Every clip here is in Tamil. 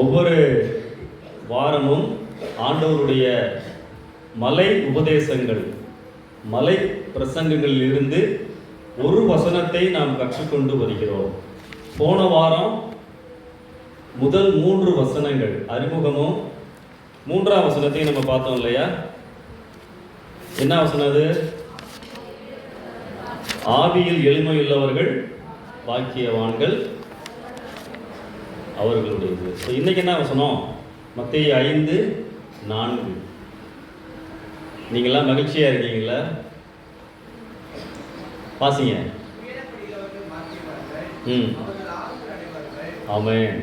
ஒவ்வொரு வாரமும் ஆண்டவருடைய மலை உபதேசங்கள் மலை பிரசங்கங்களில் இருந்து ஒரு வசனத்தை நாம் கற்றுக்கொண்டு வருகிறோம். போன வாரம் முதல் மூன்று வசனங்கள் அறிமுகமும் மூன்றாம் வசனத்தையும் நம்ம பார்த்தோம் இல்லையா? என்ன வசனம் அது? ஆவியில் எளிமையுள்ளவர்கள் பாக்கியவான்கள். அவர்களுடையது ஸோ இன்றைக்கி என்ன வசனம்? மத்திய ஐந்து நான்கு. நீங்களாம் மகிழ்ச்சியாக இருக்கீங்களா? வாசிங்க. ம். ஆமென்.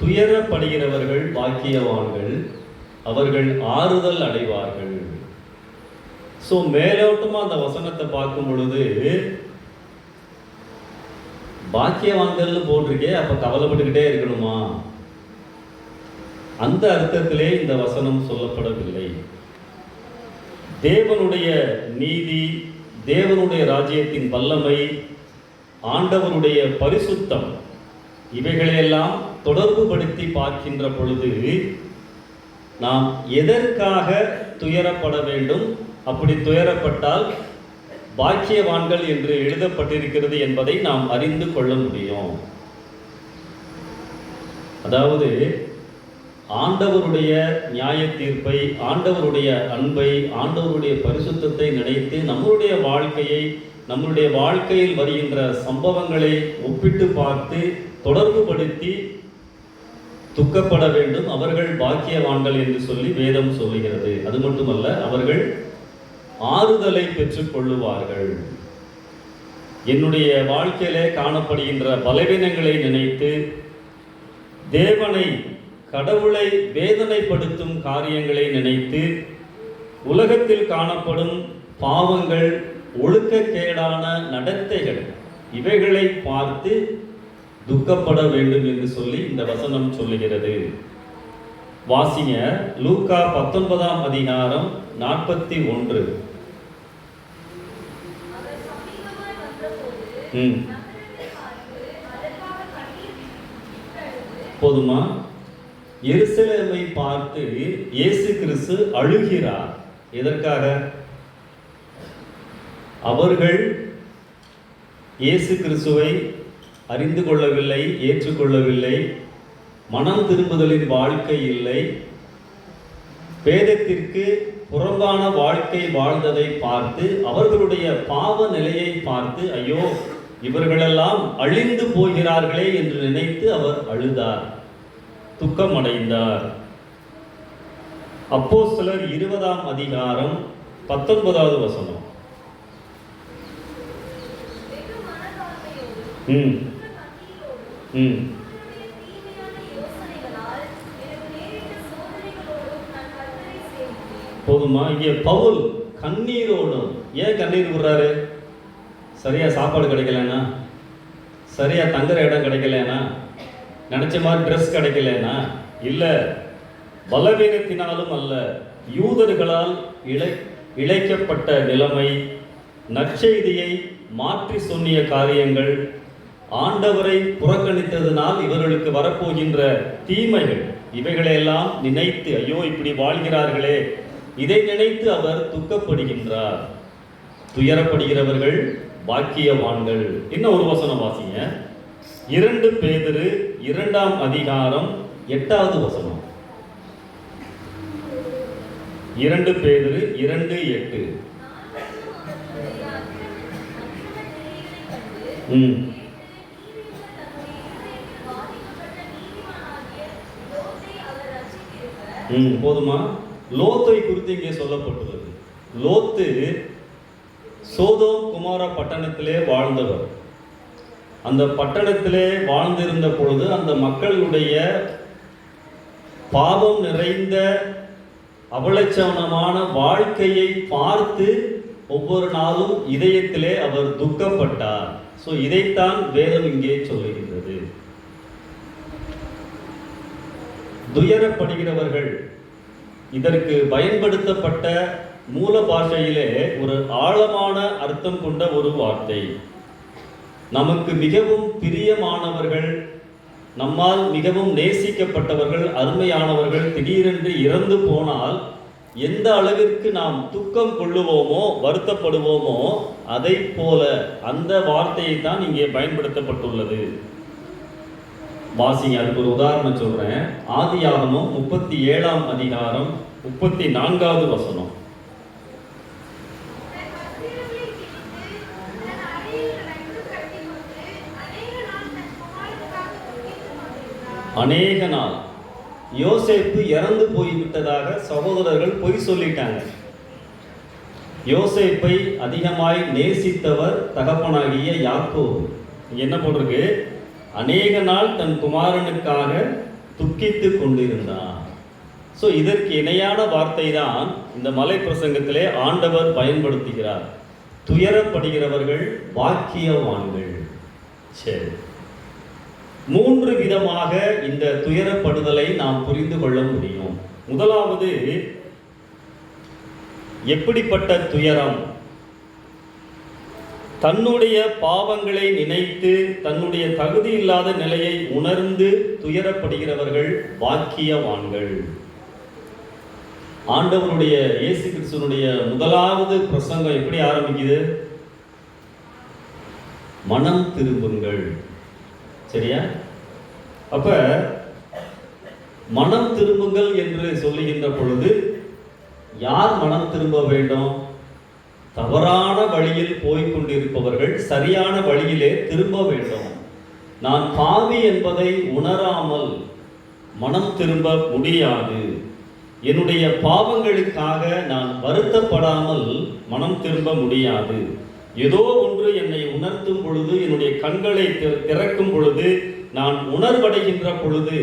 துயரப்படுகிறவர்கள் பாக்கியவான்கள் அவர்கள் ஆறுதல் அடைவார்கள். ஸோ மேலோட்டமாக அந்த வசனத்தை பார்க்கும் பொழுது பாக்கியவான்கள்னு போட்டிருக்கே அப்போ கவலைப்பட்டுக்கிட்டே இருக்கணுமா? அந்த அர்த்தத்திலே இந்த வசனம் சொல்லப்படவில்லை. தேவனுடைய நீதி தேவனுடைய ராஜ்யத்தின் வல்லமை ஆண்டவருடைய பரிசுத்தம் இவைகளையெல்லாம் தொடர்புபடுத்தி பார்க்கின்ற பொழுது நாம் எதற்காக துயரப்பட வேண்டும்? அப்படி துயரப்பட்டால் பாக்கியவான்கள் என்று எழுதப்பட்டிருக்கிறது என்பதை நாம் அறிந்து கொள்ள முடியும். அதாவது ஆண்டவருடைய நியாய தீர்ப்பை ஆண்டவருடைய அன்பை ஆண்டவருடைய பரிசுத்தத்தை நினைத்து நம்மளுடைய வாழ்க்கையை நம்மளுடைய வாழ்க்கையில் வருகின்ற சம்பவங்களை ஒப்பிட்டு பார்த்து தொடர்புபடுத்தி துக்கப்பட வேண்டும் அவர்கள் பாக்கியவான்கள் என்று சொல்லி வேதம் சொல்லுகிறது. அது மட்டுமல்ல அவர்கள் ஆறுதலை பெற்றுக் கொள்ளுவார்கள். என்னுடைய வாழ்க்கையிலே காணப்படுகின்ற பலவீனங்களை நினைத்து தேவனை கடவுளை வேதனைப்படுத்தும் காரியங்களை நினைத்து உலகத்தில் காணப்படும் பாவங்கள் ஒழுக்கக்கேடான நடத்தைகள் இவைகளை பார்த்து துக்கப்பட வேண்டும் என்று சொல்லி இந்த வசனம் சொல்லுகிறது. வாசிங்க லூக்கா பத்தொன்பதாம் அதிகாரம் நாற்பத்தி ஒன்று அவர் சமீபமாய் வந்தபோது ம் நகரத்தை பார்த்து அதற்காக கண்ணீர் விட்டழுது போதுமா? எருசலேமை பார்த்து இயேசு கிறிஸ்து அழுகிறார். எதற்காக? அவர்கள் இயேசு கிறிஸ்துவை அறிந்து கொள்ளவில்லை ஏற்றுக்கொள்ளவில்லை மனம் திரும்புதலின் வாழ்க்கை இல்லை வேதத்திற்கு புறம்பான வாழ்க்கை வாழ்ந்ததை பார்த்து அவர்களுடைய பாவ நிலையை பார்த்து ஐயோ இவர்களெல்லாம் அழிந்து போகிறார்களே என்று நினைத்து அவர் அழுதார். துக்கமடைந்தார். அப்போ சிலர் இருபதாம் அதிகாரம் பத்தொன்பதாவது வசனம். ம். ம். போதுமா? இங்கே பவுல் கண்ணீரோடும் ஏன் கண்ணீர் விடுறாரு சரியா சாப்பாடு கிடைக்கலனா? சரியாக தங்குற இடம் கிடைக்கலனா? நினச்ச மாதிரி ட்ரெஸ் கிடைக்கலனா? இல்லை பலவீனத்தினாலும் அல்ல யூதர்களால் இழை இழைக்கப்பட்ட நிலைமை நற்செய்தியை மாற்றி சொன்னிய காரியங்கள் ஆண்டவரை புறக்கணித்ததினால் இவர்களுக்கு வரப்போகின்ற தீமைகள் இவைகளையெல்லாம் நினைத்து ஐயோ இப்படி வாழ்கிறார்களே இதை நினைத்து அவர் துக்கப்படுகின்றார். துயரப்படுகிறவர்கள் பாக்கியவான்கள். இன்னும் ஒரு வசனம் வாசிங்க? இரண்டு பேதிரு இரண்டாம் அதிகாரம் எட்டாவது வசனம். இரண்டு பேதிரு இரண்டு எட்டு. ம். ம் போதுமா? லோத்தை குறித்து இங்கே சொல்லப்பட்டுள்ளது. லோத்து சோதோம் குமார பட்டணத்திலே வாழ்ந்தவர். அந்த பட்டணத்திலே வாழ்ந்திருந்த பொழுது அந்த மக்களுடைய பாவம் நிறைந்த அவலட்சணமான வாழ்க்கையை பார்த்து ஒவ்வொரு நாளும் இதயத்திலே அவர் துக்கப்பட்டார். ஸோ இதைத்தான் வேதம் இங்கே சொல்லுகின்றது துயரப்படுகிறவர்கள் இதற்கு பயன்படுத்தப்பட்ட மூல பாஷையிலே ஒரு ஆழமான அர்த்தம் கொண்ட ஒரு வார்த்தை. நமக்கு மிகவும் பிரியமானவர்கள் நம்மால் மிகவும் நேசிக்கப்பட்டவர்கள் அருமையானவர்கள் திடீரென்று இறந்து போனால் எந்த அளவிற்கு நாம் துக்கம் கொள்ளுவோமோ வருத்தப்படுவோமோ அதை போல அந்த வார்த்தையை தான் இங்கே பயன்படுத்தப்பட்டுள்ளது. வாசிங்க அதுக்கு ஒரு உதாரணம் சொல்றேன். ஆதியாகமம் முப்பத்தி ஏழாம் அதிகாரம் முப்பத்தி நான்காவது வசனம் தன் வஸ்திரங்களை கிழித்து, தன் அறையில் ரட்டு கட்டிக்கொண்டு, அநேக நாள் தன் குமாரனுக்காக துக்கித்துக் கொண்டிருந்தார். அநேக நாள். யோசேப்பு இறந்து போய்விட்டதாக சகோதரர்கள் பொய் சொல்லிட்டாங்க. யோசேப்பை அதிகமாய் நேசித்தவர் தகப்பனாகிய யாக்கோ என்ன போட்டிருக்கு? அநேக நாள் தன் குமாரனுக்காக துக்கித்து கொண்டிருந்தான். ஸோ இதற்கு இணையான வார்த்தை தான் இந்த மலை பிரசங்கத்திலே ஆண்டவர் பயன்படுத்துகிறார். துயரப்படுகிறவர்கள் வாக்கியவான்கள் சரி. மூன்று விதமாக இந்த துயரப்படுதலை நாம் புரிந்து கொள்ள முடியும். முதலாவது எப்படிப்பட்ட துயரம்? தன்னுடைய பாவங்களை நினைத்து தன்னுடைய தகுதி இல்லாத நிலையை உணர்ந்து துயரப்படுகிறவர்கள் வாக்கியவான்கள் ஆண்டவனுடைய இயேசு கிறிஸ்துவனுடைய முதலாவது பிரசங்கம் எப்படி ஆரம்பிக்குது? மனம் திரும்புங்கள். சரியா? அப்ப மனம் திரும்புங்கள் என்று சொல்லுகின்ற பொழுது யார் மனம் திரும்ப வேண்டும்? தவறான வழியில் போய்கொண்டிருப்பவர்கள் சரியான வழியிலே திரும்ப வேண்டும். நான் பாவி என்பதை உணராமல் மனம் திரும்ப முடியாது. என்னுடைய பாவங்களுக்காக நான் வருத்தப்படாமல் மனம் திரும்ப முடியாது. ஏதோ ஒன்று என்னை உணர்த்தும் பொழுது என்னுடைய கண்களை திறக்கும் பொழுது நான் உணர்வடைகின்ற பொழுது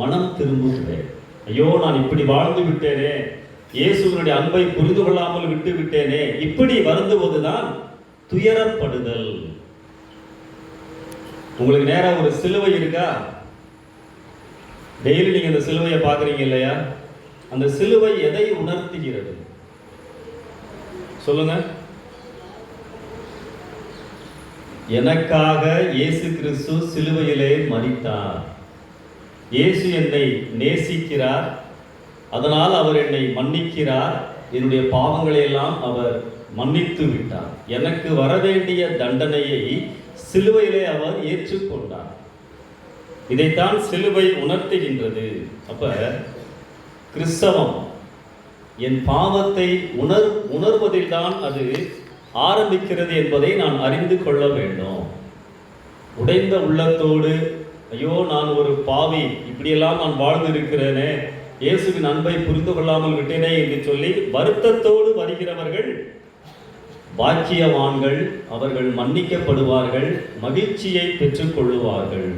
மனம் திரும்புகிறேன். ஐயோ நான் இப்படி வாழ்ந்து விட்டேனே. இயேசுவினுடைய அன்பை புரிந்து கொள்ளாமல் விட்டு விட்டேனே. இப்படி வருந்துவதுதான் துயரப்படுதல். உங்களுக்கு நேரம் ஒரு சிலுவை இருக்கா? டெய்லி நீங்க இந்த சிலுவையை பார்க்குறீங்க இல்லையா? அந்த சிலுவை எதை உணர்த்துகிறது? சொல்லுங்க. எனக்காக இயேசு கிறிஸ்து சிலுவையிலே மறித்தார் இயேசு என்னை நேசிக்கிறார். அதனால் அவர் என்னை மன்னிக்கிறார். என்னுடைய பாவங்களை எல்லாம் அவர் மன்னித்து விட்டார். எனக்கு வரவேண்டிய தண்டனையை சிலுவையிலே அவர் ஏற்றுக்கொண்டார். இதைத்தான் சிலுவை உணர்த்துகின்றது. அப்ப கிறிஸ்தவம் என் பாவத்தை உணர் உணர்வதில்தான் அது ஆரம்பிக்கிறது என்பதை நான் அறிந்து கொள்ள வேண்டும். உடைந்த உள்ளத்தோடு ஐயோ நான் ஒரு பாவி இப்படியெல்லாம் நான் வாழ்ந்து இருக்கிறேனே இயேசுவின் அன்பை புரிந்து கொள்ளாமல் விட்டேனே என்று சொல்லி வருத்தத்தோடு வருகிறவர்கள் பாக்கியவான்கள் அவர்கள் மன்னிக்கப்படுவார்கள் மகிழ்ச்சியை பெற்றுக்கொள்ளுவார்கள்.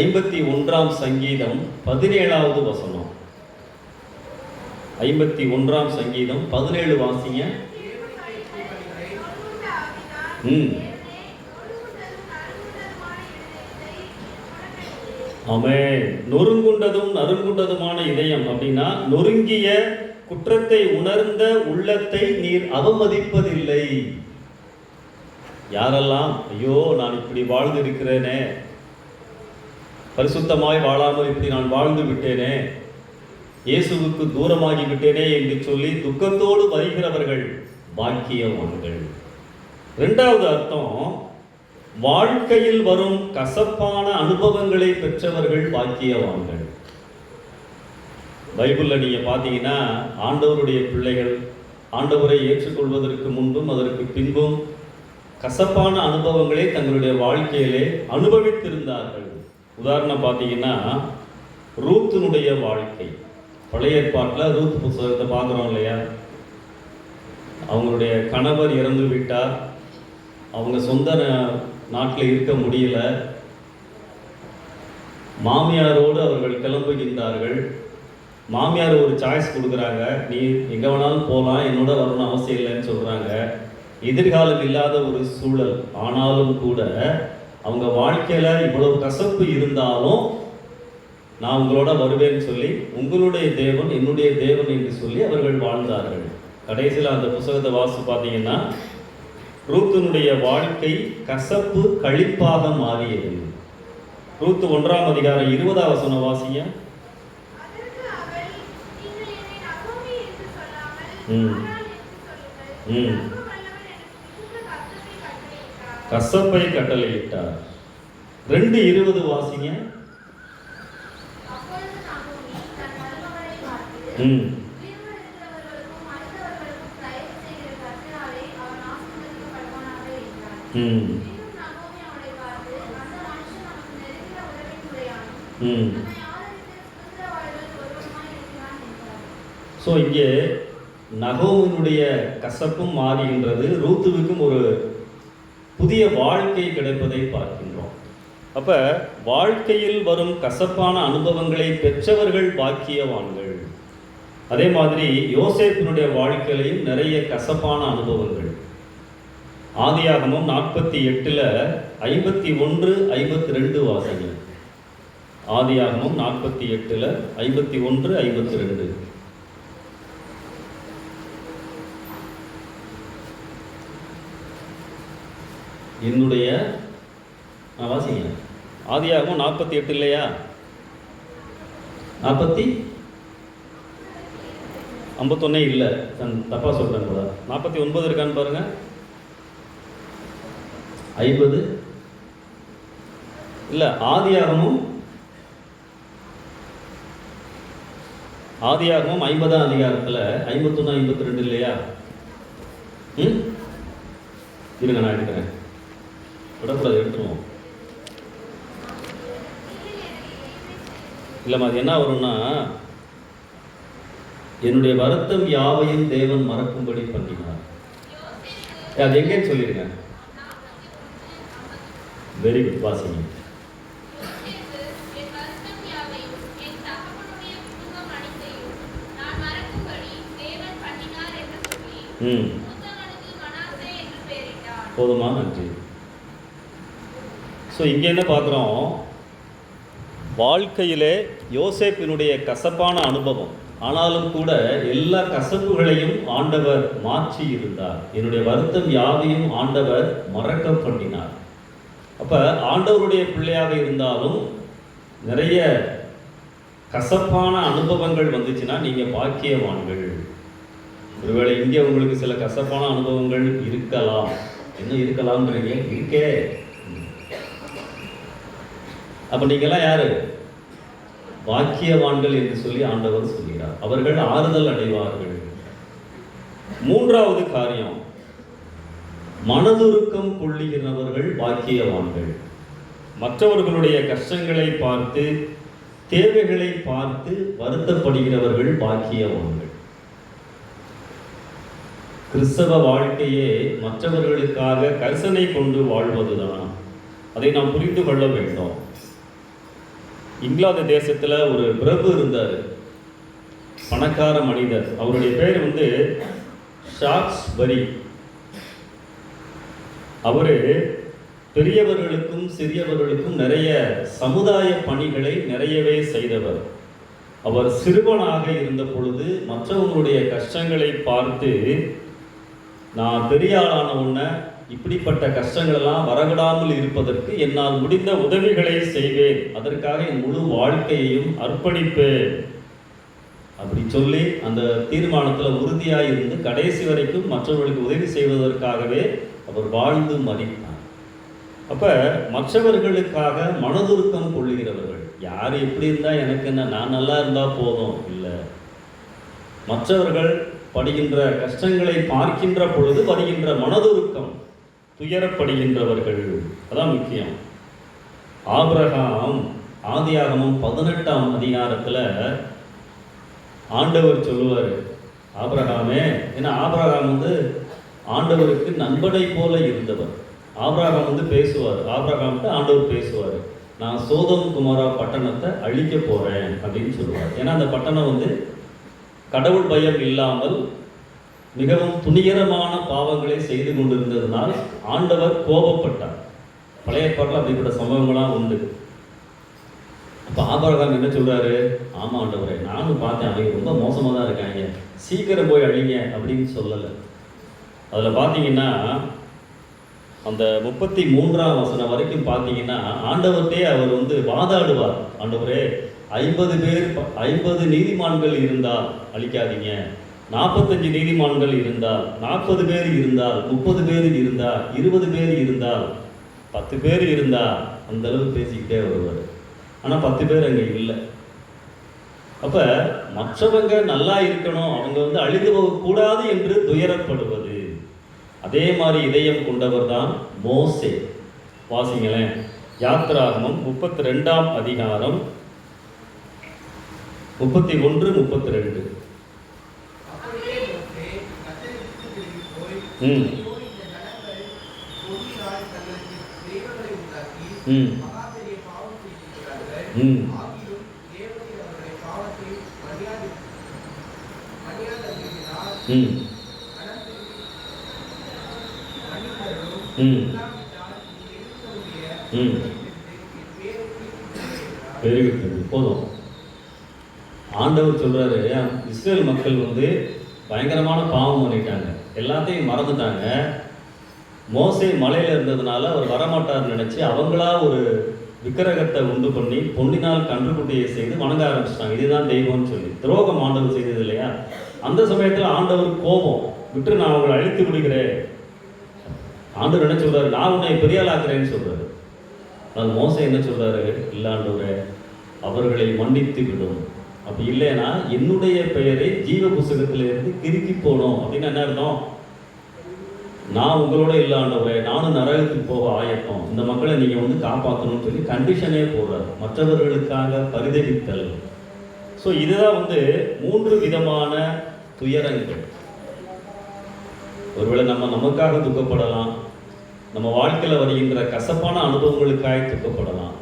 ஐம்பத்தி ஒன்றாம் சங்கீதம் பதினேழாவது வசனம். ஐம்பத்தி ஒன்றாம் சங்கீதம் பதினேழு வாசிங்க. ம். ஆமே. நொறுங்குண்டதும் நறுங்குண்டதுமான இதயம் அப்படின்னா நொறுங்கிய குற்றத்தை உணர்ந்த உள்ளத்தை நீர் அவமதிப்பதில்லை. யாரெல்லாம் ஐயோ நான் இப்படி வாழ்ந்து இருக்கிறேனே பரிசுத்தமாய் வாழாமல் இப்படி நான் வாழ்ந்து விட்டேனே. இயேசுவுக்கு தூரமாகி விட்டேனே என்று சொல்லி துக்கத்தோடு வருகிறவர்கள் பாக்கியவான்கள். ரெண்டாவது அர்த்தம் வாழ்க்கையில் வரும் கசப்பான அனுபவங்களை பெற்றவர்கள் பாக்கியவான்கள். பைபிளில் நீங்க பார்த்தீங்கன்னா ஆண்டவருடைய பிள்ளைகள் ஆண்டவரை ஏற்றுக்கொள்வதற்கு முன்பும் அதற்கு பின்பும் கசப்பான அனுபவங்களை தங்களுடைய வாழ்க்கையிலே அனுபவித்திருந்தார்கள். உதாரணம் பார்த்தீங்கன்னா ரூத்தினுடைய வாழ்க்கை. பழைய ஏற்பாட்டில் ரூத் புத்தகத்தை பார்க்குறோம் இல்லையா? அவங்களுடைய கணவர் இறந்து விட்டார் அவங்க சொந்த நாட்டில் இருக்க முடியல. மாமியாரோடு அவர்கள் கிளம்புகின்றார்கள். மாமியார் ஒரு சாய்ஸ் கொடுக்குறாங்க. நீ எங்கே வேணாலும் போகலாம் என்னோட வரணும்னு அவசியம் இல்லைன்னு சொல்கிறாங்க எதிர்காலம் இல்லாத ஒரு சூழல். ஆனாலும் கூட அவங்க வாழ்க்கையில் இவ்வளவு கசப்பு இருந்தாலும் நான் உங்களோட வருவேன்னு சொல்லி உங்களுடைய தேவன் என்னுடைய தேவன் என்று சொல்லி அவர்கள் வாழ்ந்தார்கள். கடைசியில் அந்த புத்தகத்தை வாசி பார்த்தீங்கன்னா ரூத்தனுடைய வாழ்க்கை கசப்பு கழிப்பாக மாறியது. ரூத்து ஒன்றாம் அதிகாரம் இருபதாவது சொன்ன வாசிங்க. கசப்பை கட்டளையிட்டார். ரெண்டு இருபது வாசிங்க. ம். ம். ம். ஸோ இங்கே நகோவினுடைய கசப்பும் மாறுகின்றது ரூத்துவுக்கும் ஒரு புதிய வாழ்க்கை கிடைப்பதை பார்க்கின்றோம். அப்போ வாழ்க்கையில் வரும் கசப்பான அனுபவங்களை பெற்றவர்கள் பாக்கியவான்கள். அதே மாதிரி யோசேப்பினுடைய வாழ்க்கையிலையும் நிறைய கசப்பான அனுபவங்கள். ஆதியாகமும் நாற்பத்தி எட்டில் ஐம்பத்தி ஒன்று ஐம்பத்தி ரெண்டு வாசகங்கள். ஆதியாகமும் நாற்பத்தி எட்டில் ஐம்பத்தி ஒன்று ஐம்பத்தி ரெண்டு. என்னுடைய நான் வாசிங்க ஆதியாகமும் நாற்பத்தி எட்டு இல்லையா? நாற்பத்தி? ஐம்பத்தொன்னே இல்லை. தப்பாக சொல்கிறேன் கூட நாற்பத்தி ஒன்பது இருக்கான்னு பாருங்கள் ஐம்பது? இல்லை ஆதியாகமும் ஆதியாகமும் ஐம்பதாம் அதிகாரத்தில் ஐம்பத்தொன்று ஐம்பத்தி ரெண்டு இல்லையா? ம்? இருங்க நான் எடுக்கிறேன். விடக்கூடாது எடுத்துருவோம். இல்லைம்மா அது என்ன வரும்னா என்னுடைய வருத்தம் யாவையும் தேவன் மறக்கும்படி பண்ணினார். அது எங்கேன்னு சொல்லிடுங்க வெரி குட் வாசிங்க யோசேப்பு, என் வருத்தம் யாவையும், என் தகப்பனுடைய குடும்பம் அனைத்தையும் நான் மறக்கும்படி தேவன் வெரி குட் சொல்லி, ம் போதுமா நன்றி. ஸோ இங்கே என்ன பார்க்குறோம்? வாழ்க்கையிலே யோசேப்பினுடைய கசப்பான அனுபவம். ஆனாலும் கூட எல்லா கசப்புகளையும் ஆண்டவர் மாற்றி இருந்தார் என்னுடைய வருத்தம் யாவையும் ஆண்டவர் மறக்க பண்ணினார். அப்போ ஆண்டவருடைய பிள்ளையாக இருந்தாலும் நிறைய கசப்பான அனுபவங்கள் வந்துச்சுன்னா நீங்கள் பாக்கியவான்கள். ஒருவேளை இங்கே உங்களுக்கு சில கசப்பான அனுபவங்கள் இருக்கலாம். என்ன இருக்கலாம்ன்றீங்க இருக்கே. அப்போ நீங்கள்லாம் யாரு? வாக்கியவான்கள் என்று சொல்லி ஆண்டவர் சொல்கிறார். அவர்கள் ஆறுதல் அடைவார்கள். மூன்றாவது காரியம். மனதுருக்கம் கொள்ளுகிறவர்கள் பாக்கியவான்கள். மற்றவர்களுடைய கஷ்டங்களை பார்த்து தேவைகளை பார்த்து வருத்தப்படுகிறவர்கள் பாக்கியவான்கள். கிறிஸ்தவ வாழ்க்கையே மற்றவர்களுக்காக கரிசனை கொண்டு வாழ்வதுதான். அதை நாம் புரிந்து கொள்ள வேண்டும். இங்கிலாந்து தேசத்தில் ஒரு பிரபு இருந்தார். பணக்கார மனிதர். அவருடைய பேர் வந்து ஷாக்ஸ்பரி அவர் பெரியவர்களுக்கும் சிறியவர்களுக்கும் நிறைய சமுதாய பணிகளை நிறையவே செய்தவர். அவர் சிறுவனாக இருந்த பொழுது மற்றவங்களுடைய கஷ்டங்களை பார்த்து நான் பெரிய ஆளான இப்படிப்பட்ட கஷ்டங்களெல்லாம் வரவிடாமல் இருப்பதற்கு என்னால் முடிந்த உதவிகளை செய்வேன். அதற்காக என் முழு வாழ்க்கையையும் அர்ப்பணிப்பேன். அப்படி சொல்லி அந்த தீர்மானத்தில் உறுதியாக இருந்து கடைசி வரைக்கும் மற்றவர்களுக்கு உதவி செய்வதற்காகவே அவர் வாழ்ந்து மதித்தார். அப்போ மற்றவர்களுக்காக மனதுருக்கம் கொள்ளுகிறவர்கள் யார் எப்படி இருந்தால் எனக்கு என்ன நான் நல்லா இருந்தால் போதும்? இல்லை. மற்றவர்கள் படுகின்ற கஷ்டங்களை பார்க்கின்ற பொழுது வருகின்ற மனதுருக்கம் துயரப்படுகின்றவர்கள். அதான் முக்கியம். ஆபிரகாம் ஆதியாகமும் பதினெட்டாம் அதிகாரத்தில் ஆண்டவர் சொல்லுவார் ஆபிரகாமே ஏன்னா ஆபிரகாம் வந்து ஆண்டவருக்கு நண்பனை போல இருந்தவர். ஆபிரகாம் வந்து பேசுவார். ஆபிரகாம்கிட்ட ஆண்டவர் பேசுவார். நான் சோதம் குமாரா பட்டணத்தை அழிக்க போகிறேன் அப்படின்னு சொல்லுவார். ஏன்னா அந்த பட்டணம் வந்து கடவுள் பயம் இல்லாமல் மிகவும் துணிகரமான பாவங்களை செய்து கொண்டிருந்ததுனால் ஆண்டவர் கோபப்பட்டார். பழைய பாட்டில் அப்படிப்பட்ட சம்பவங்களாம் உண்டு. அப்போ ஆபரகாம் என்ன சொல்கிறாரு ஆமாம் ஆண்டவரே நானும் பார்த்தேன். அவங்க ரொம்ப மோசமாக தான் இருக்காங்க சீக்கிரம் போய் அழிங்க அப்படின்னு சொல்லலை. அதில் பார்த்தீங்கன்னா அந்த முப்பத்தி மூன்றாம் வசனம் வரைக்கும் பார்த்தீங்கன்னா ஆண்டவர்கிட்டே அவர் வந்து வாதாடுவார். ஆண்டவரே ஐம்பது பேர் ஐம்பது நீதிமான்கள் இருந்தால் அழிக்காதீங்க. நாற்பத்தஞ்சு நீதிமான்கள் இருந்தால் நாற்பது பேர் இருந்தால் முப்பது பேர் இருந்தால் இருபது பேர் இருந்தால் பத்து பேர் இருந்தால் அந்த அளவு பேசிக்கிட்டே வருவார். ஆனால் பத்து பேர் அங்கே இல்லை. அப்போ மற்றவங்க நல்லா இருக்கணும் அவங்க வந்து அழிந்து போகக்கூடாது என்று துயரப்படுவது. அதே மாதிரி இதயம் கொண்டவர் தான் மோசே. வாசிங்களேன். யாத்திராகமம் முப்பத்தி ரெண்டாம் அதிகாரம் முப்பத்தி ஒன்று முப்பத்தி ரெண்டு ம். ம். ம். ம் மனம் திரும்பி மன்னித்தருளும். ம் இல்லாவிட்டால் நீர் இருக்கக்கூடிய ம். என் பேருக்கு இருக்கிறார். பெருகிட்டது போதும். ஆண்டவர் சொல்றாரு இஸ்ரேல் மக்கள் வந்து பயங்கரமான பாவம் பண்ணிட்டாங்க. எல்லாத்தையும் மறந்துட்டாங்க. மோசை மலையில இருந்ததுனால அவர் வரமாட்டார்னு நினைச்சு அவங்களா ஒரு விக்கிரகத்தை உண்டு பண்ணி பொன்னினால் கன்றுக்குட்டியை செய்து வணங்க ஆரம்பிச்சிட்டாங்க. இதுதான் தெய்வம்னு சொல்லி. துரோகம் ஆண்டவர் செய்தது இல்லையா? அந்த சமயத்தில் ஆண்டவர் கோபம். விட்டு நான் அவங்களை அழித்து விடுகிறேன். ஆண்டவர் என்ன சொல்றாரு? நான் உன்னை பெரியாளாக்குறேன்னு சொல்றாரு. அது மோசம் என்ன சொல்றாரு? இல்லாண்டவரே அவர்களை மன்னித்து விடும். அப்படி இல்லைன்னா என்னுடைய பெயரை ஜீவ புஸ்தகத்திலிருந்து கிறுக்கி போடும். அப்படின்னு என்ன அர்த்தம்? நான் உங்களோட இல்லாண்டவரே நானும் நரகத்துக்கு போக ஆயத்தம். இந்த மக்களை நீங்க வந்து காப்பாற்றணும்னு சொல்லி கண்டிஷனே போடுறாரு. மற்றவர்களுக்காக பரிதவித்தல். ஸோ இதுதான் வந்து மூன்று விதமான துயரங்கள். ஒருவேளை நம்ம நமக்காக துக்கப்படலாம். நம்ம வாழ்க்கையில் வருகின்ற கசப்பான அனுபவங்களுக்காக துக்கப்படலாம்.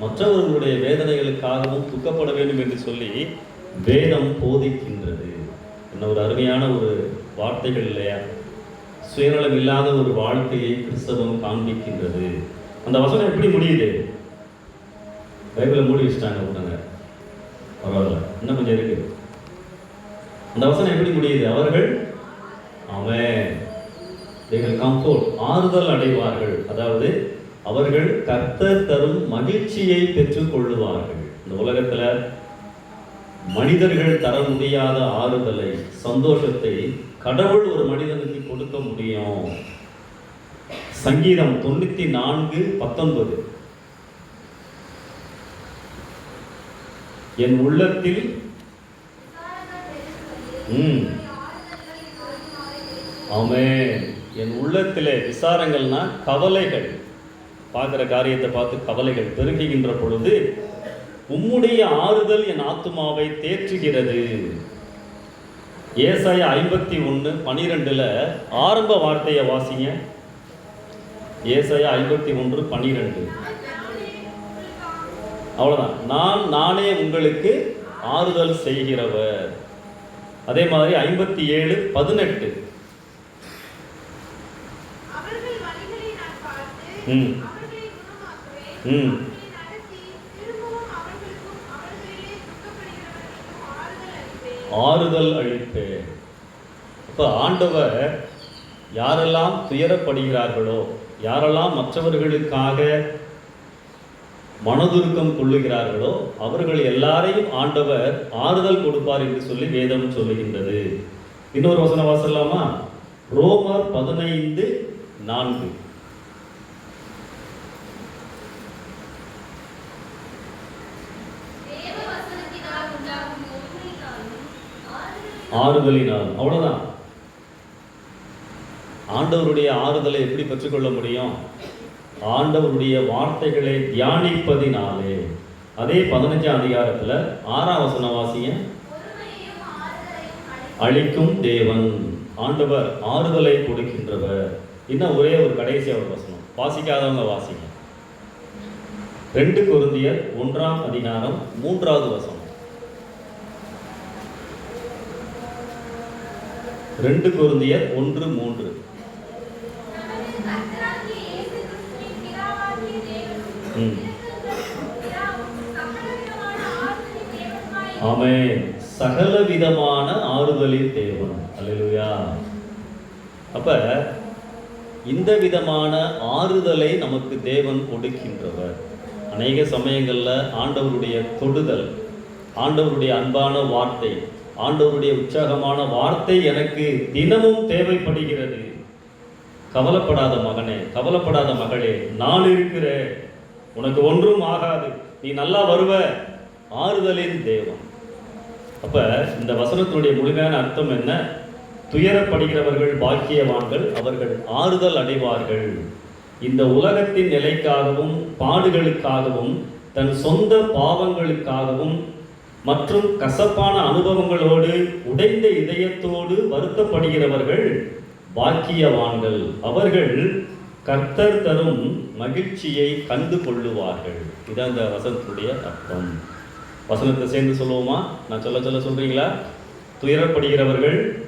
மற்றவர்களுடைய வேதனைகளுக்காகவும் துக்கப்பட வேண்டும் என்று சொல்லி வேதம் போதிக்கின்றது. என்ன ஒரு அருமையான ஒரு வார்த்தைகள் இல்லையா? சுயநலம் இல்லாத ஒரு வாழ்க்கையை கிறிஸ்தவம் காண்பிக்கின்றது. அந்த வசனம் எப்படி முடியுது? பைபிளை மூடி வச்சுட்டாங்க உடனே. பரவாயில்ல இன்னும் கொஞ்சம் இருக்கு. அந்த வசனம் எப்படி முடியுது? அவர்கள் அவன். தேகள் கம்ஃபோர்ட் ஆறுதல் அடைவார்கள். அதாவது அவர்கள் கர்த்தர் தரும் மகிழ்ச்சியை பெற்றுக் கொள்ளுவார்கள் இந்த உலகத்தில் மனிதர்கள் தர முடியாத ஆறுதலை சந்தோஷத்தை கடவுள் ஒரு மனிதனுக்கு கொடுக்க முடியும். சங்கீதம் தொண்ணூத்தி நான்கு பத்தொன்பது. என் உள்ளத்தில் ம் ஆமென். என் உள்ளத்திலே விசாரங்கள்னா கவலைகள். பார்க்குற காரியத்தை பார்த்து கவலைகள் பெருகுகின்ற பொழுது உம்முடைய ஆறுதல் என் ஆத்துமாவை தேற்றுகிறது. ஏசாயா ஐம்பத்தி ஒன்று பனிரெண்டில் ஆரம்ப வார்த்தையை வாசிங்க. ஏசாயா ஐம்பத்தி ஒன்று பனிரெண்டு. அவ்வளோதான் நான் நானே உங்களுக்கு ஆறுதல் செய்கிறவர். அதே மாதிரி ஐம்பத்தி ஏழு பதினெட்டு அவர்கள் வழிகளை நான் பார்த்து ம். ம். ஆறுதல் அளிப்பேன் இப்போ அப்போ ஆண்டவர் யாரெல்லாம் துயரப்படுகிறார்களோ யாரெல்லாம் மற்றவர்களுக்காக மனதுருக்கம் கொள்ளுகிறார்களோ அவர்கள் எல்லாரையும் ஆண்டவர் ஆறுதல் கொடுப்பார் என்று சொல்லி வேதம் சொல்லுகின்றது இன்னொரு வசனம் வாசலாமா ரோமர் பதினைந்து நான்கு ஆறுதலினால். அவ்வளவுதான். ஆண்டவருடைய ஆறுதலை எப்படி பெற்றுக்கொள்ள முடியும்? ஆண்டவருடைய வார்த்தைகளை தியானிப்பதினாலே. அதே பதினஞ்சாம் அதிகாரத்துல ஆறாம் வசன வாசிங்க. அழிக்கும் தேவன் ஆண்டவர் ஆறுதலை கொடுக்கின்றவர். இன்னும் ஒரே ஒரு கடைசி ஒரு வசனம். வாசிக்காதவங்க வாசிங்க. ரெண்டு குருந்தியர் ஒன்றாம் அதிகாரம் மூன்றாவது வசனம். ரெண்டு குருந்தியர் ஒன்று மூன்று. ஆமே ம். சகல விதமான ஆறுதலின் தேவன். அல்லேலூயா. அப்ப இந்த விதமான ஆறுதலை நமக்கு தேவன் கொடுக்கின்றவர். அநேக சமயங்களில் ஆண்டவருடைய தொடுதல் ஆண்டவருடைய அன்பான வார்த்தை ஆண்டவருடைய உற்சாகமான வார்த்தை எனக்கு தினமும் தேவைப்படுகிறது. கவலைப்படாத மகனே கவலைப்படாத மகளே நான் இருக்கிற உனக்கு ஒன்றும் ஆகாது நீ நல்லா வருவ ஆறுதலின் தெய்வம் அப்ப இந்த வசனத்தினுடைய முழுமையான அர்த்தம் என்ன? துயரப்படுகிறவர்கள் பாக்கியவான்கள் அவர்கள் ஆறுதல் அடைவார்கள். இந்த உலகத்தின் நிலைக்காகவும் பாடுகளுக்காகவும் தன் சொந்த பாவங்களுக்காகவும் மற்றும் கசப்பான அனுபவங்களோடு உடைந்த இதயத்தோடு வருத்தப்படுகிறவர்கள் பாக்கியவான்கள். அவர்கள் கர்த்தர் தரும் மகிழ்ச்சியை கண்டு கொள்ளுவார்கள். இது அந்த வசனத்துடைய அர்த்தம். வசனத்தை சேர்ந்து சொல்லுவோமா? நான் சொல்ல சொல்ல சொல்றீங்களா? துயரப்படுகிறவர்கள்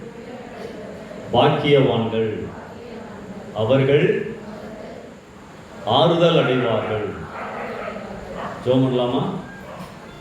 பாக்கியவான்கள். அவர்கள் ஆறுதல் அடைவார்கள். ஜோம் பண்ணலாமா?